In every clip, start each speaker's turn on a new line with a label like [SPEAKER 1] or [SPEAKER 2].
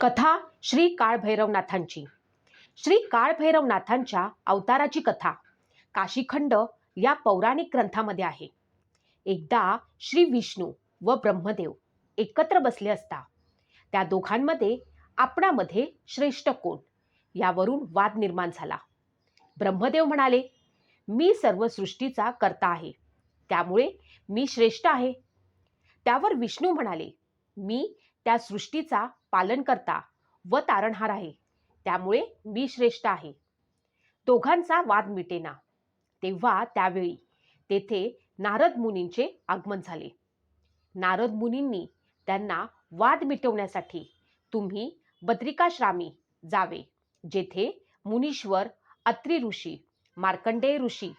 [SPEAKER 1] कथा श्री काळभैरवनाथांची. श्री काळभैरवनाथांच्या अवताराची कथा काशीखंड या पौराणिक ग्रंथामध्ये आहे. एकदा श्री विष्णू व ब्रह्मदेव एकत्र बसले असता त्या दोघांमध्ये आपणामध्ये श्रेष्ठ कोण यावरून वाद निर्माण झाला. ब्रह्मदेव म्हणाले मी सर्व सृष्टीचा कर्ता आहे त्यामुळे मी श्रेष्ठ आहे. त्यावर विष्णू म्हणाले मी त्या सृष्टीचा पालनकर्ता व तारणहार आहे. त्यामुळे मी श्रेष्ठ आहे. दोघांचा वाद मिटेना. तेव्हा त्यावेळी तेथे नारद मुनींचे आगमन झाले. नारद मुनींनी त्यांना वाद मिटवण्यासाठी तुम्ही बद्रिकाश्रामी जावे जेथे मुनीश्वर अत्रि ऋषी मार्कंडेय ऋषी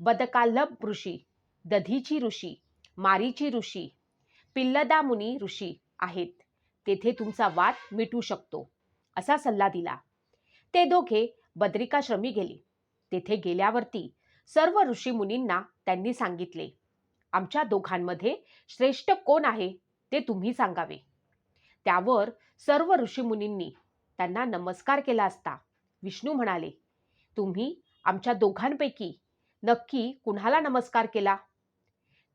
[SPEAKER 1] बदकाल्लभ ऋषी दधीची ऋषी मारीची ऋषी पिल्लदा मुनी ऋषी आहेत. तेथे तुमचा वाद मिटू शकतो. असा सल्ला दिला. ते दोघे बद्रिकाश्रमी गेले. तेथे गेल्यावरती सर्व ऋषीमुनींना त्यांनी सांगितले आमच्या दोघांमध्ये श्रेष्ठ कोण आहे ते तुम्ही सांगावे. त्यावर सर्व ऋषीमुनींनी त्यांना नमस्कार केला असता विष्णू म्हणाले तुम्ही आमच्या दोघांपैकी नक्की कुणाला नमस्कार केला?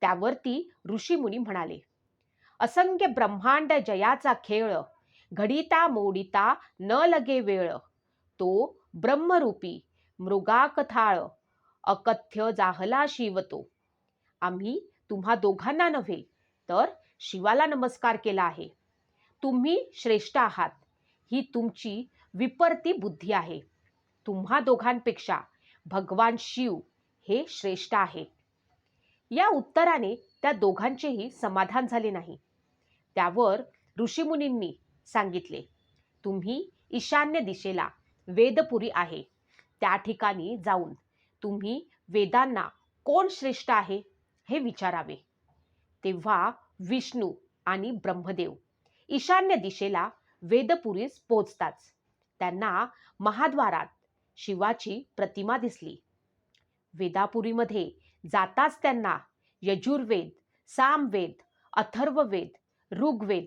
[SPEAKER 1] त्यावर ती ऋषीमुनी म्हणाले असंख्य ब्रह्मांड जयाचा खेळ घडिता मोडिता न लगे वेळ. तो ब्रह्मरूपी मृगाकथाळ अकथ्य जाहला शिवतो. आम्ही तुम्हा दोघांना नव्हे तर शिवाला नमस्कार केला आहे. तुम्ही श्रेष्ठ आहात. ही तुमची विपरती बुद्धी आहे. तुम्हा दोघांपेक्षा भगवान शिव हे श्रेष्ठ आहे. या उत्तराने त्या दोघांचेही समाधान झाले नाही. त्यावर ऋषीमुनींनी सांगितले तुम्ही ईशान्य दिशेला वेदपुरी आहे. त्या ठिकाणी जाऊन तुम्ही वेदांना कोण श्रेष्ठ आहे हे विचारावे. तेव्हा विष्णू आणि ब्रह्मदेव ईशान्य दिशेला वेदपुरीस पोचताच त्यांना महाद्वारात शिवाची प्रतिमा दिसली. वेदापुरीमध्ये जाताच त्यांना यजुर्वेद सामवेद अथर्ववेद ऋग्वेद.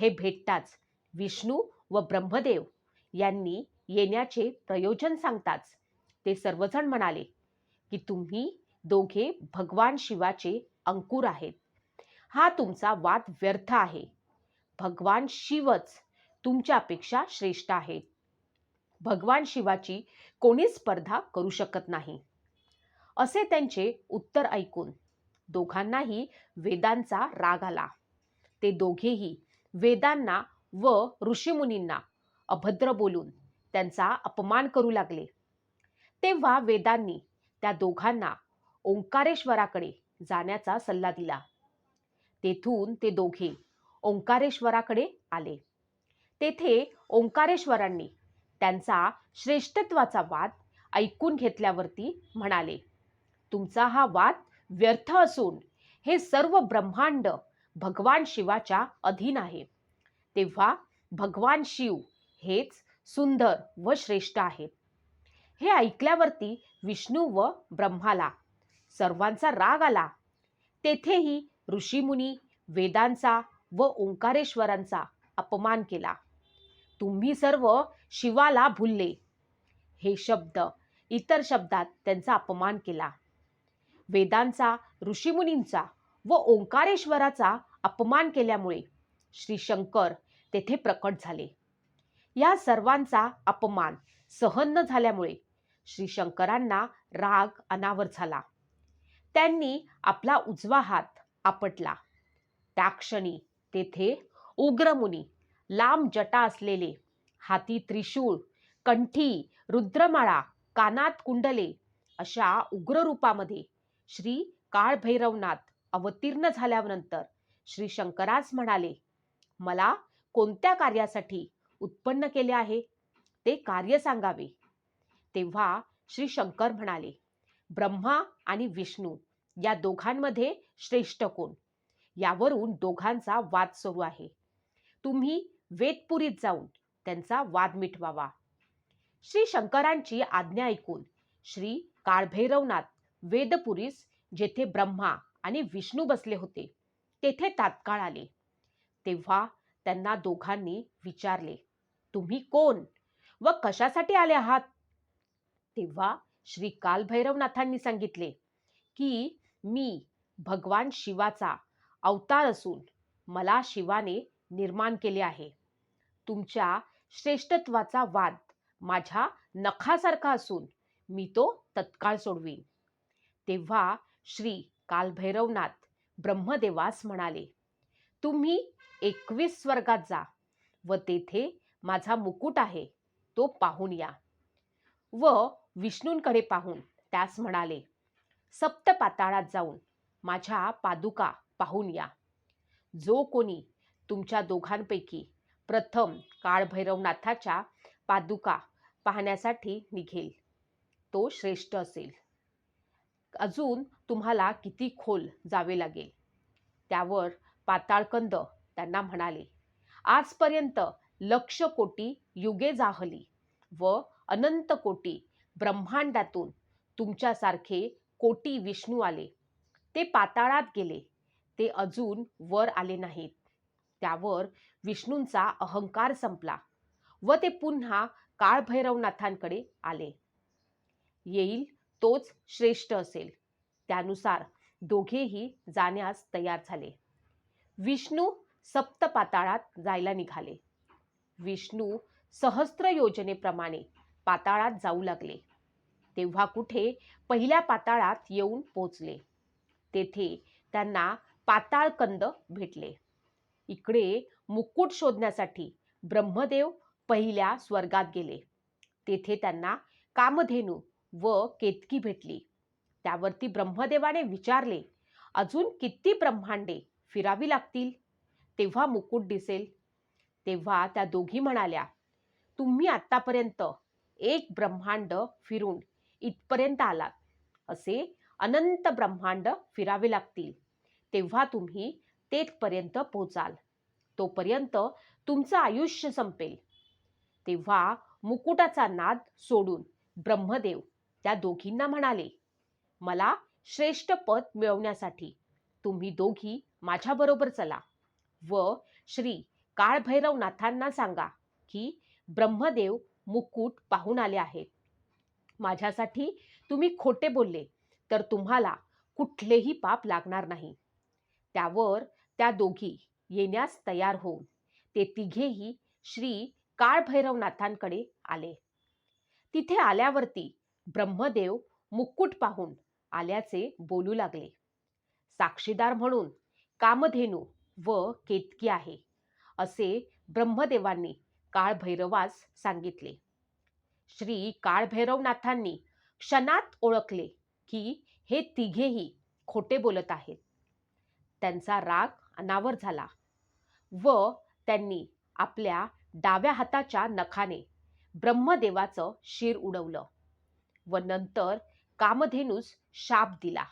[SPEAKER 1] हे भेटताच विष्णू व ब्रह्मदेव यांनी येण्याचे प्रयोजन सांगताच. ते सर्वजण म्हणाले की तुम्ही दोघे भगवान शिवाचे अंकुर आहेत. हा तुमचा वाद व्यर्थ आहे. भगवान शिवच तुमच्यापेक्षा श्रेष्ठ आहेत. भगवान शिवाची कोणी स्पर्धा करू शकत नाही. असे त्यांचे उत्तर ऐकून दोघांनाही वेदांचा राग आला. ते दोघेही वेदांना व ऋषीमुनींना अभद्र बोलून त्यांचा अपमान करू लागले. तेव्हा वेदांनी त्या दोघांना ओंकारेश्वराकडे जाण्याचा सल्ला दिला. तेथून ते दोघे ओंकारेश्वराकडे आले. तेथे ओंकारेश्वरांनी त्यांचा श्रेष्ठत्वाचा वाद ऐकून घेतल्यावरती म्हणाले तुमचा हा वाद व्यर्थ असून हे सर्व ब्रह्मांड भगवान शिवाच्या अधीन आहे. तेव्हा भगवान शिव हेच सुंदर व श्रेष्ठ आहेत. हे ऐकल्यावरती विष्णू व ब्रह्माला सर्वांचा राग आला. तेथेही ऋषीमुनी वेदांचा व ओंकारेश्वरांचा अपमान केला. तुम्ही सर्व शिवाला भुलले. हे शब्द इतर शब्दात त्यांचा अपमान केला. वेदांचा ऋषीमुनींचा व ओंकारेश्वराचा अपमान केल्यामुळे श्री शंकर तेथे प्रकट झाले. या सर्वांचा अपमान सहन न झाल्यामुळे श्री शंकरांना राग अनावर झाला. त्यांनी आपला उजवा हात आपटला. त्या क्षणी तेथे उग्रमुनी लांब जटा असलेले हाती त्रिशूळ कंठी रुद्रमाळा कानात कुंडले अशा उग्र रूपामध्ये श्री काळभैरवनाथ अवतीर्ण झाल्यानंतर श्री शंकरास म्हणाले मला कोणत्या कार्यासाठी उत्पन्न केले आहे? ते कार्य सांगावे. तेव्हा श्री शंकर म्हणाले ब्रह्मा आणि विष्णू या दोघांमध्ये श्रेष्ठ कोण? यावरून दोघांचा वाद सुरू आहे. तुम्ही वेदपुरीत जाऊन त्यांचा वाद मिटवावा. श्री शंकरांची आज्ञा ऐकून श्री काळभैरवनाथ वेदपुरीस जेथे ब्रह्मा आणि विष्णू बसले होते तेथे तात्काळ आले. तेव्हा त्यांना दोघांनी विचारले तुम्ही कोण व कशासाठी आले आहात? तेव्हा श्री कालभैरवनाथांनी सांगितले की मी भगवान शिवाचा अवतार असून मला शिवाने निर्माण केले आहे. तुमच्या श्रेष्ठत्वाचा वाद माझ्या नखासारखा असून मी तो तत्काळ सोडवीन. तेव्हा श्री कालभैरवनाथ ब्रह्मदेवास म्हणाले तुम्ही एकवीस स्वर्गात जा व तेथे माझा मुकुट आहे तो पाहून या. व विष्णूंकडे पाहून त्यास म्हणाले सप्त पाताळात जाऊन माझ्या पादुका पाहून या. जो कोणी तुमच्या दोघांपैकी प्रथम काळभैरवनाथाच्या पादुका पाहण्यासाठी निघेल तो श्रेष्ठ असेल. अजून तुम्हाला किती खोल जावे लागेल? त्यावर पाताळकंद त्यांना म्हणाले आजपर्यंत लक्ष कोटी युगे जाहली व अनंत कोटी ब्रह्मांडातून तुमच्यासारखे कोटी विष्णू आले. ते पाताळात गेले. ते अजून वर आले नाहीत. त्यावर विष्णूंचा अहंकार संपला व ते पुन्हा काळभैरवनाथांकडे आले. येईल तोच श्रेष्ठ असेल. त्यानुसार दोघेही जाण्यास तयार झाले. विष्णू सप्त पाताळात जायला निघाले. विष्णू सहस्त्र योजनेप्रमाणे पाताळात जाऊ लागले. तेव्हा कुठे पहिल्या पाताळात येऊन पोचले. तेथे त्यांना पाताळकंद भेटले. इकडे मुकुट शोधण्यासाठी ब्रह्मदेव पहिल्या स्वर्गात गेले. तेथे त्यांना कामधेनू व केतकी भेटली. त्यावरती ब्रह्मदेवाने विचारले अजून किती ब्रह्मांडे फिरावी लागतील? तेव्हा मुकुट दिसेल. तेव्हा त्या दोघी म्हणाल्या तुम्ही आत्तापर्यंत एक ब्रह्मांड फिरून इथपर्यंत आलात. असे अनंत ब्रह्मांड फिरावे लागतील. तेव्हा तुम्ही तेथपर्यंत पोचाल. तोपर्यंत तुमचं आयुष्य संपेल. तेव्हा मुकुटाचा नाद सोडून ब्रह्मदेव त्या दोघींना म्हणाले मला श्रेष्ठ पद मिळवण्यासाठी तुम्ही दोघी माझ्याबरोबर चला व श्री काळभैरवनाथांना सांगा की ब्रह्मदेव मुकुट पाहून आले आहेत. माझ्यासाठी तुम्ही खोटे बोलले तर तुम्हाला कुठलेही पाप लागणार नाही. त्यावर त्या दोघी येण्यास तयार होऊन ते तिघेही श्री काळभैरवनाथांकडे आले. तिथे आल्यावरती ब्रह्मदेव मुकुट पाहून आल्याचे बोलू लागले. साक्षीदार म्हणून कामधेनू व केतकी आहे असे ब्रह्मदेवांनी काळभैरवास सांगितले. श्री काळभैरवनाथांनी क्षणात ओळखले की हे तिघेही खोटे बोलत आहेत. त्यांचा राग अनावर झाला व त्यांनी आपल्या डाव्या हाताच्या नखाने ब्रह्मदेवाचं शिर उडवलं. व नंतर कामधेनूस शाप दिला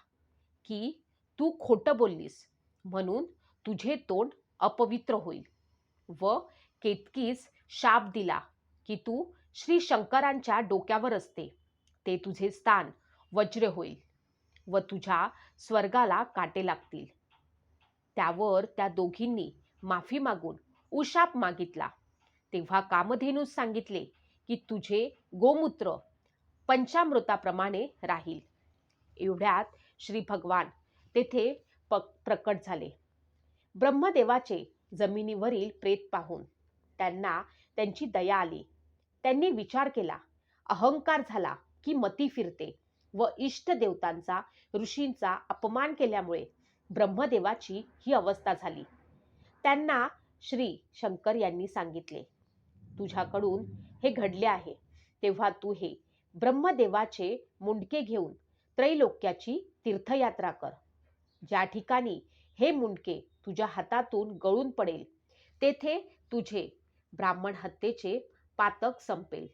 [SPEAKER 1] की तू खोटं बोललीस म्हणून तुझे तोंड अपवित्र होईल. व केतकीस शाप दिला की तू श्री शंकरांच्या डोक्यावर असते ते तुझे स्थान वज्र होईल व तुझ्या स्वर्गाला काटे लागतील. त्यावर त्या दोघींनी माफी मागून उशाप मागितला. तेव्हा कामधेनूस सांगितले की तुझे गोमूत्र पंचामृताप्रमाणे राहील. एवढ्यात श्री भगवान तेथे प प्रकट झाले. ब्रह्मदेवाचे जमिनीवरील प्रेत पाहून त्यांना त्यांची दया आली. त्यांनी विचार केला अहंकार झाला की मती फिरते व इष्ट देवतांचा ऋषींचा अपमान केल्यामुळे ब्रह्मदेवाची ही अवस्था झाली. त्यांना श्री शंकर यांनी सांगितले तुझ्याकडून हे घडले आहे. तेव्हा तू हे ब्रह्मदेवाचे मुंडके घेऊन त्रैलोक्याची तीर्थयात्रा कर. ज्या ठिकाणी हे मुंडके तुझ्या हातातून गळून पडेल तेथे तुझे ब्राह्मण हत्येचे पातक संपेल.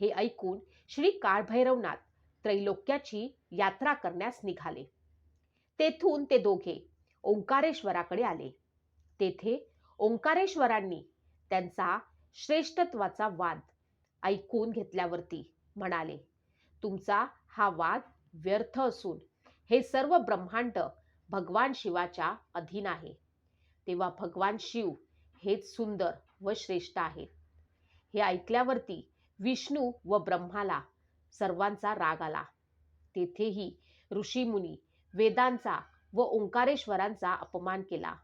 [SPEAKER 1] हे ऐकून श्री काळभैरवनाथ त्रैलोक्याची यात्रा करण्यास निघाले. तेथून ते दोघे ओंकारेश्वराकडे आले. तेथे ओंकारेश्वरांनी त्यांचा श्रेष्ठत्वाचा वाद ऐकून घेतल्यावरती म्हणाले तुमचा हा वाद व्यर्थ असून हे सर्व ब्रह्मांड भगवान शिवाच्या अधीन आहे. तेव्हा भगवान शिव हेच सुंदर व श्रेष्ठ आहेत. हे ऐकल्यावरती विष्णू व ब्रह्माला सर्वांचा राग आला. तेथेही ऋषीमुनी वेदांचा व ओंकारेश्वरांचा अपमान केला.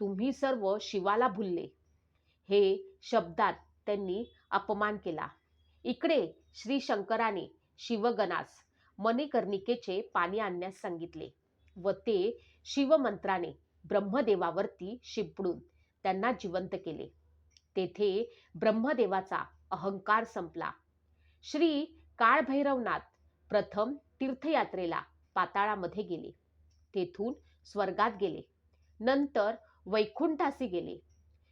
[SPEAKER 1] तुम्ही सर्व शिवाला भुलले. हे शब्दात त्यांनी अपमान केला. इकडे श्री शंकराने शिवगणास मणिकर्णिकेचे पाणी आणण्यास सांगितले व ते शिवमंत्राने ब्रह्मदेवावरती शिंपडून त्यांना जिवंत केले. तेथे ब्रह्मदेवाचा अहंकार संपला. श्री काळभैरवनाथ प्रथम तीर्थयात्रेला पाताळामध्ये गेले. तेथून स्वर्गात गेले. नंतर वैकुंठासी गेले.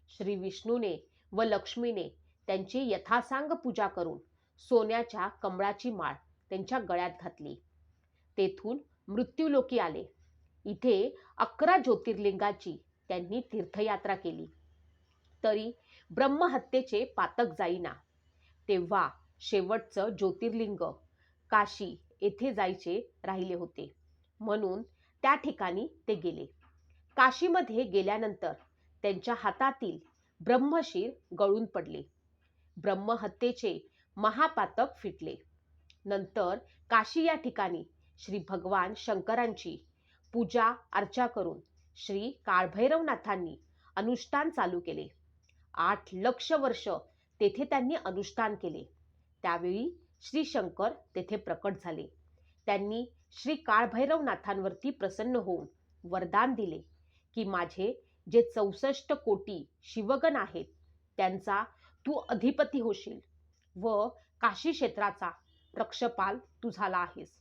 [SPEAKER 1] श्री विष्णूने व लक्ष्मीने त्यांची यथासांग पूजा करून सोन्याच्या कमळाची माळ त्यांच्या गळ्यात घातली. तेथून मृत्यूलोकी आले. इथे अकरा ज्योतिर्लिंगाची त्यांनी तीर्थयात्रा केली. तरी ब्रह्महत्येचे पातक जाईना. तेव्हा शेवटचं ज्योतिर्लिंग काशी येथे जायचे राहिले होते. म्हणून त्या ठिकाणी ते गेले. काशीमध्ये गेल्यानंतर त्यांच्या हातातील ब्रह्मशीर गळून पडले. ब्रह्महत्येचे महापातक फिटले. नंतर काशी या ठिकाणी श्री भगवान शंकरांची पूजा अर्चा करून श्री काळभैरवनाथांनी अनुष्ठान चालू केले. आठ लक्ष वर्ष तेथे त्यांनी अनुष्ठान केले. त्यावेळी श्री शंकर तेथे प्रकट झाले. त्यांनी श्री काळभैरवनाथांवरती प्रसन्न होऊन वरदान दिले की माझे जे चौसष्ट कोटी शिवगण आहेत त्यांचा तू अधिपती होशील. व काशी क्षेत्राचा प्रक्षपाल तू झाला आहेस.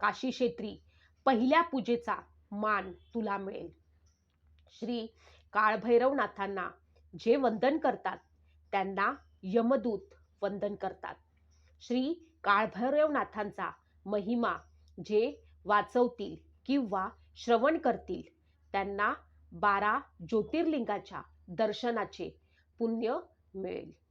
[SPEAKER 1] काशी क्षेत्री पहिल्या पूजेचा मान तुला मिळेल. श्री काळभैरवनाथांना जे वंदन करतात त्यांना यमदूत वंदन करतात. श्री काळभैरवनाथांचा महिमा जे वाचवतील किंवा श्रवण करतील त्यांना बारा ज्योतिर्लिंगाच्या दर्शनाचे पुण्य मिळेल.